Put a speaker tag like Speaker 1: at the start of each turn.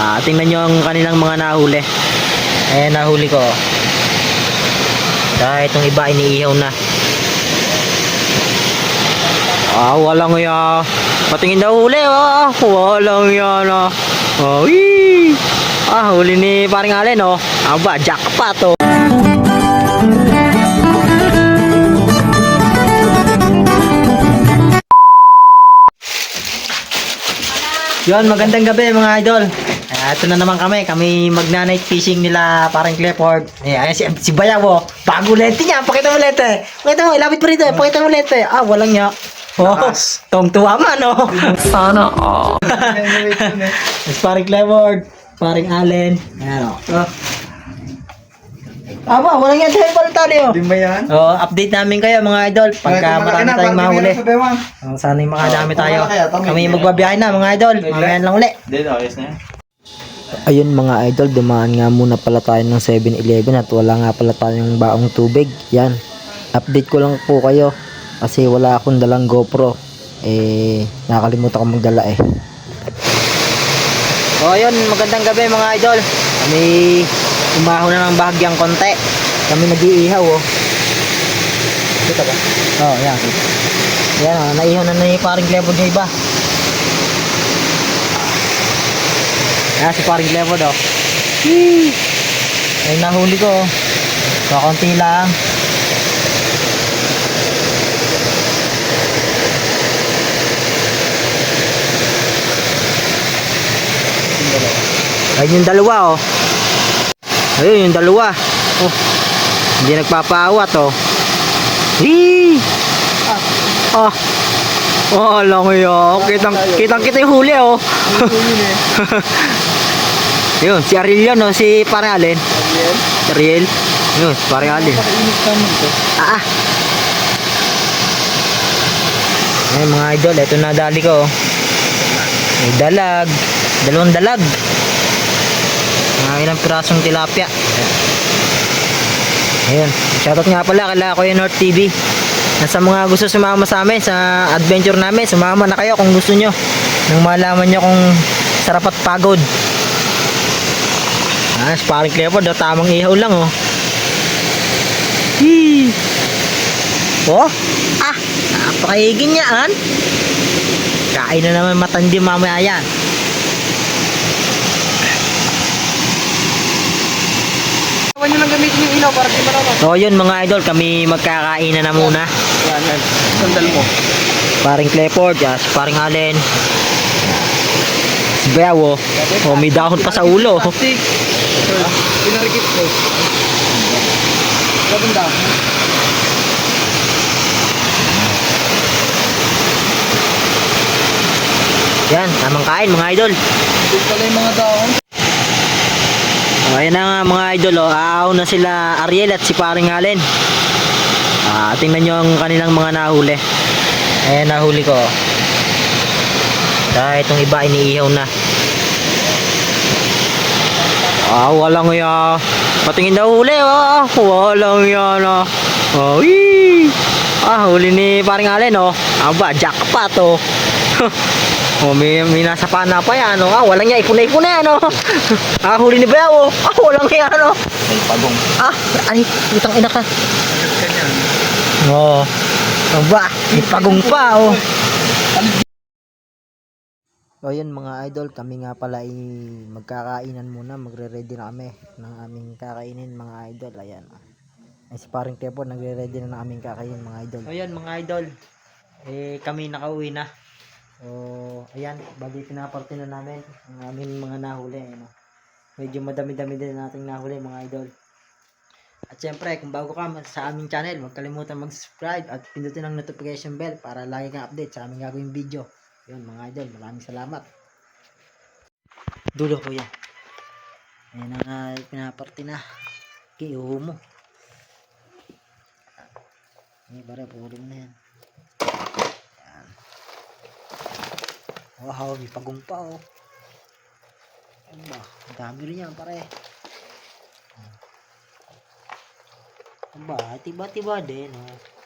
Speaker 1: Ah, tingnan nyo ang kanilang mga nahuli. Eh, nahuli ko. Dahil itong iba iniihaw na. Ah, walang ya. Patingin daw huli, ah. Walang yan, ah. Oh. Ah, huli ni paring Allen, oh. Aba, jackpot, oh. Yon, magandang gabi mga idol. Ito na naman kami. Kami magna-night fishing nila parang Clifford. Eh, ayan si, si Bayaw, oh. Bago lente niya. Pakita mo lente. Pakita mo, ilapit mo rito. Pakita mo lente. Ah, walang niya. Oh, tong tuwa man, oh.
Speaker 2: Sana.
Speaker 1: Mas paring Clifford. Paring Allen. Ayan, oh. oh. Aba, walang yan tayo pala tayo.
Speaker 3: Di ba yan?
Speaker 1: Oh, update namin kayo mga idol. Pagka marami tayong mahuli. Oh, sana yung makadami
Speaker 3: Oh,
Speaker 1: tayo. Kami
Speaker 3: hindi.
Speaker 1: magbabiyahe na mga idol. Mamaya lang uli.
Speaker 3: Hindi, ayos na yan.
Speaker 1: Ayun mga idol, dumaan nga muna pala tayo ng 7-Eleven at wala nga pala tayong baong tubig. Yan. Update ko lang po kayo kasi wala akong dalang GoPro. Eh, nakakalimutan ko magdala eh. So ayun, magandang gabi mga idol. Kami umahon na ng bahagyang konti. Kami nag-iihaw oh. Kita ba? Oh, yan. Yan, oh, naihaw na na yung paring level niya iba. Ayan si paring level oh. Yee! Ay nahuli ko oh. Kakunti lang. Ayun yung dalawa oh. Ayun yung dalawa. Oh. Hindi nagpapaawat oh. Hee! Ah. Oh, alam ko yun. Kitang, kitang kita yung huli oh. Yun, si Ariel yun, no? si Parang Allen. Si Ariel. Yun, si Parang Allen. Ah, ah. Ay, mga idol, eto na dali ko. oh. May dalag. Dalawang dalag. Mga ilang pirasong tilapia. Ayun. Shoutout nga pala kala Kuya North TV. Nasa mga gusto sumama sa amin sa adventure namin, sumama na kayo kung gusto nyo. Nang malaman nyo kung sarap at pagod. Ah, sparring Clifford, oh, tamang ihaw lang oh. Hee. Oh, ah, napakaigin niya an. Kain na naman matandi mamaya yan.
Speaker 3: Huwag nyo lang gamitin yung ilaw para di malaman.
Speaker 1: So yun mga idol, kami magkakain na, na muna.
Speaker 3: Yan, yan. Sandal mo.
Speaker 1: Paring Clifford, yes, paring Allen. Si Bewo, oh, may dahon pa sa ulo.
Speaker 3: Plastic. Pinarikit ko. Gabon daw.
Speaker 1: Yan, tamang kain mga idol.
Speaker 3: Ito pala yung mga dahon.
Speaker 1: Oh, ayan na nga mga idol, oh. aaw na sila Ariel at si paring Allen. Ah, tingnan nyo ang kanilang mga nahuli. Ayan, nahuli ko. oh. Dahil itong iba iniihaw na. Ah, walang ya. Patingin daw huli, ah. Walang yan, ah. Oh, wee. Ah, huli ni paring Allen, oh. Aba, jackpot, oh. oh, may, may nasa pana pa yan, oh. Ah, walang yan. Ipon na ipon na yan, oh. ah, huli ni Beo, oh. Ah, walang yan, oh.
Speaker 3: May pagong.
Speaker 1: Ah, ay, utang ina ka. Oo. Oh. Aba, may pagong pa, oh. O yun mga idol, kami nga pala ay magkakainan muna, magre-ready na kami ng aming kakainin mga idol. Ayan. Ay si paring Tepo, nagre-ready na ng aming kakainin mga idol. O yun mga idol, eh kami nakauwi na. So, ayan, bali pinaparte na namin ang aming mga nahuli. Ano. Medyo madami-dami din nating nahuli mga idol. At syempre, kung bago ka sa aming channel, huwag kalimutan mag-subscribe at pindutin ang notification bell para lagi kang update sa aming gagawing video. Yun mga idol, maraming salamat. Dulo ko yan. Ayan ang uh, pinaparte na. Kiuho mo. Ay, bara, puli mo na yan. Ayan. Wow, may pagong pa oh. Ano ba? Dami rin yan pare. Aba, tiba-tiba din oh.